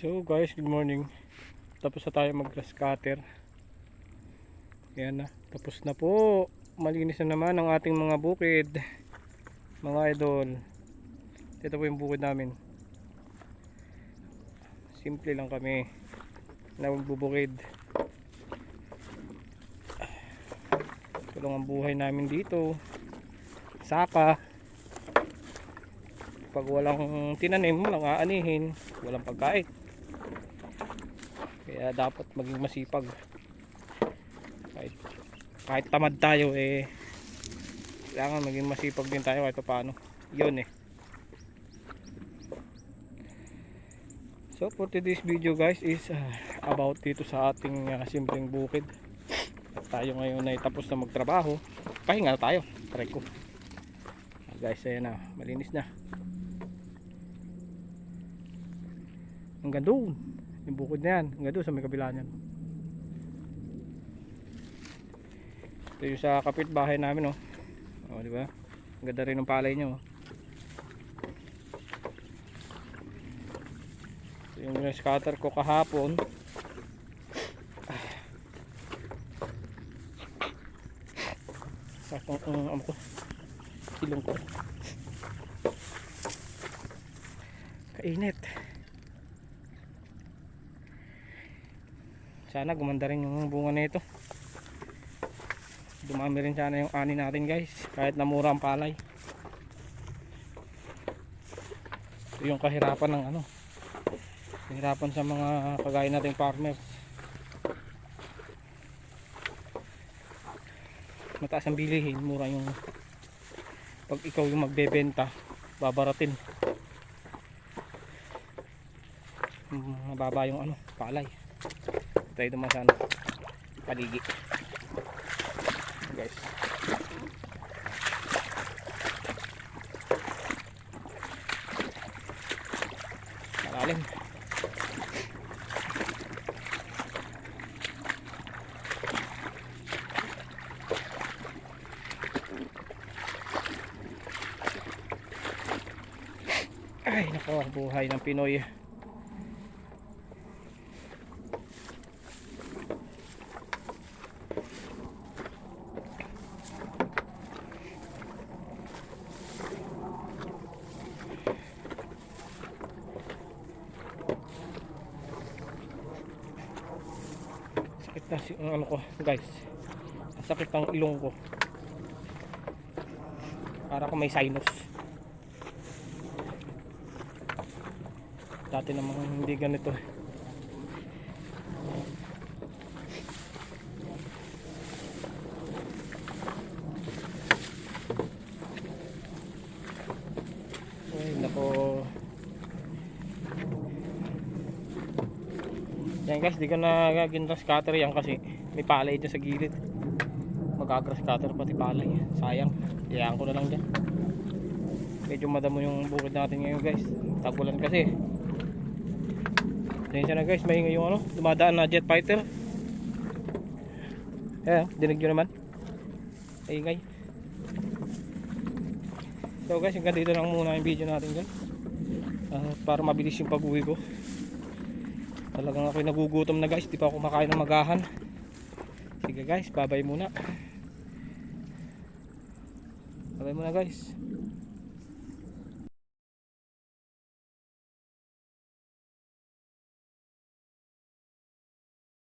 So guys, good morning. Tapos na tayo mag grass cutter. Yan na. Tapos na po. Malinis na naman ang ating mga bukid. Mga idol. Ito po yung bukid namin. Simple lang kami na magbubukid. Tulong ang buhay namin dito. Saka. Pag walang tinanim, walang aanihin, walang pagkain. Kaya dapat maging masipag. Kahit, kahit tamad tayo eh kailangan maging masipag din tayo kahit paano. Yun eh. So for today's video guys is uh, about dito sa ating uh, simpleng bukid. At tayo ngayon ay tapos na magtrabaho. Pahinga na tayo. Try ko. Ah, guys, ayan na. Malinis na. Hanggang doon. Yung bukid na yan. Hanggang doon sa may kabila niyan. Ito yung sa kapitbahay namin oh. Oh, di ba? Ang ganda rin ng palay niyo. oh. Ito yung scatter ko kahapon. Sakong ang ano ko. Ilong ko. Kainit. Sana gumanda rin yung bunga nito. Dumami rin sana yung ani natin guys. Kahit na mura ang palay. Ito yung kahirapan ng ano. Kahirapan sa mga kagaya nating farmers. Mataas ang bilihin, mura yung pag ikaw yung magbebenta, babaratin. Mababa yung ano, palay. Tayo naman sa ano, paligi. Guys. Malalim. Ay nako buhay ng Pinoy sakit na si ano ko guys. Sakit ng ilong ko. Para ko may sinus. Dati namang hindi ganito eh. ay nako Yan guys, di ko na ginras cutter yan kasi may palay dyan sa gilid. Magagras cutter pati palay. Sayang. Iyaan ko na lang dyan. Medyo madamo yung bukid natin ngayon guys. Tagulan kasi. Pasensya na guys, maingay yung ano, dumadaan na jet fighter. Ayan, dinig nyo naman. Maingay. So guys, hanggang dito lang muna yung video natin guys. Ah, para mabilis yung pag-uwi ko. Talagang ako'y nagugutom na guys. Di pa ako makain ng magahan. Sige guys, babay muna. Babay muna guys.